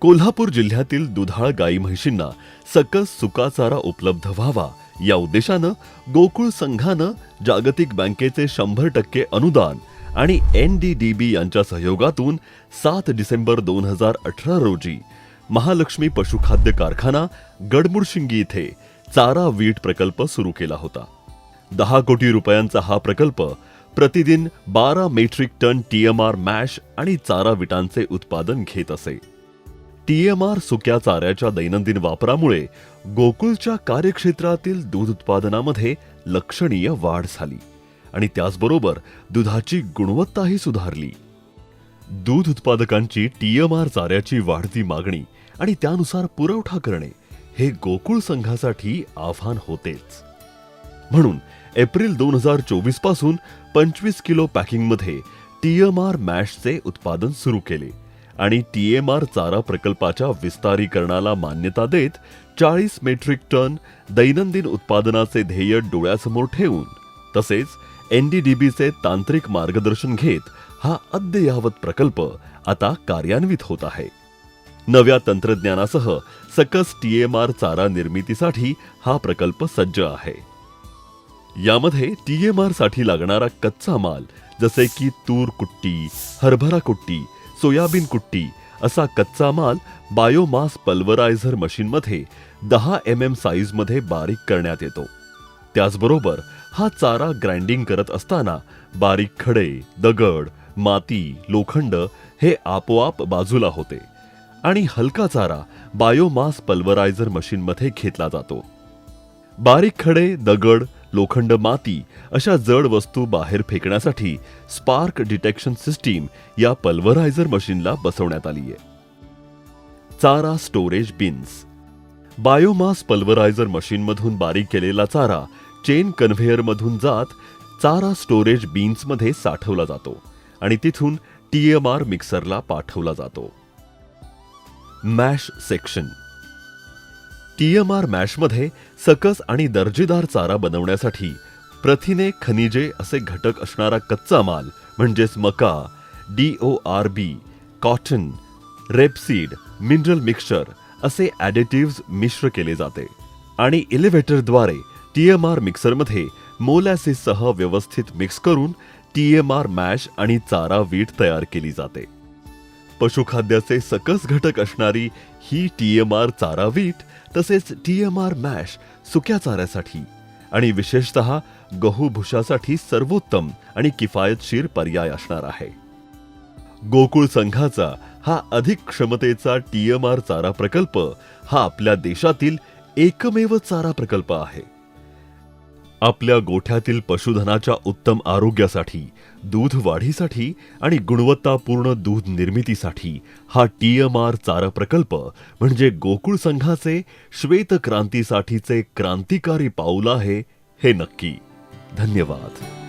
कोल्हापूर जिल्ह्यातील दुधाळ गाई म्हैशींना सकस सुका चारा उपलब्ध व्हावा या उद्देशानं गोकुळ संघानं जागतिक बँकेचे शंभर टक्के अनुदान आणि एन डी डी बी यांच्या सहयोगातून सात डिसेंबर दोन हजार अठरा रोजी महालक्ष्मी पशुखाद्य कारखाना गडमुडशिंगी इथे चारा वीट प्रकल्प सुरू केला होता. दहा कोटी रुपयांचा हा प्रकल्प प्रतिदिन बारा मेट्रिक टन टीएमआर मॅश आणि चारा विटांचे उत्पादन घेत असे. टीएमआर सुक्या चाऱ्याच्या दैनंदिन वापरामुळे गोकुळच्या कार्यक्षेत्रातील दूध उत्पादनामध्ये लक्षणीय वाढ झाली आणि त्याचबरोबर दुधाची गुणवत्ताही सुधारली. दूध उत्पादकांची टीएमआर चाऱ्याची वाढती मागणी आणि त्यानुसार पुरवठा करणे हे गोकुळ संघासाठी आव्हान होतेच. म्हणून एप्रिल दोन हजार चोवीसपासून पंचवीस किलो पॅकिंगमध्ये टीएमआर मॅशचे उत्पादन सुरू केले. आणि टीएमआर चारा प्रकल्पाच्या विस्तारीकरणाला मान्यता देत चाळीस मेट्रिक टन दैनंदिन उत्पादनाचे ध्येय डोळ्यासमोर ठेवून तसेच एनडीडीबीचे तांत्रिक मार्गदर्शन घेत हा अद्ययावत प्रकल्प आता कार्यान्वित होत आहे. नव्या तंत्रज्ञानासह सकस टीएमआर चारा निर्मितीसाठी हा प्रकल्प सज्ज आहे. यामध्ये टीएमआरसाठी लागणारा कच्चा माल जसे की तूर कुट्टी हरभरा कुट्टी सोयाबीन कुट्टी असा कच्चा माल बायोमास पल्वरायझर मशीनमध्ये दहा एम एम साईजमध्ये बारीक करण्यात येतो. त्याचबरोबर हा चारा ग्राइंडिंग करत असताना बारीक खडे दगड माती लोखंड हे आपोआप बाजूला होते आणि हलका चारा बायोमास पल्वरायझर मशीनमध्ये घेतला जातो. बारीक खडे दगड लोखंड माती अशा जड वस्तू बाहेर फेकण्यासाठी स्पार्क डिटेक्शन सिस्टीम या पल्वरायझर मशीनला बसवण्यात आली आहे. चारा स्टोरेज बिन्स. बायोमास पल्वरायझर मशीनमधून बारीक केलेला चारा चेन कन्व्हेयरमधून जात चारा स्टोरेज बीन्समध्ये साठवला जातो आणि तिथून टीएमआर मिक्सरला पाठवला जातो. Mash section. टीएमआर मॅशमध्ये सकस आणि दर्जेदार चारा बनवण्यासाठी प्रथिने खनिजे असे घटक असणारा कच्चा माल म्हणजेच मका D O R B cotton rapeseed mineral mixture असे ॲडिटिव्ह मिश्र केले जाते. आणि इलेव्हेटरद्वारे टीएमआर मिक्सरमध्ये मोलॅसिससह व्यवस्थित मिक्स करून टीएमआर मॅश आणि चारा वीट तयार केली जाते. पशुखाद्याचे सकस घटक असणारी ही टी एम चारा वीट तसेच टी एम आर मॅश सुक्या चाऱ्यासाठी आणि विशेषतः गहू भुशासाठी सर्वोत्तम आणि किफायतशीर पर्याय असणार आहे. गोकुळ संघाचा हा अधिक क्षमतेचा टी एम आर चारा प्रकल्प हा आपल्या देशातील एकमेव चारा प्रकल्प आहे. आपल्या गोठ्यातील पशुधनाच्या उत्तम आरोग्यासाठी दूध वाढीसाठी आणि गुणवत्तापूर्ण दूध निर्मितीसाठी हा टी एम आर चारा प्रकल्प म्हणजे गोकुळ संघाचे श्वेत क्रांतीसाठीचे क्रांतिकारी पाऊल आहे हे नक्की. धन्यवाद.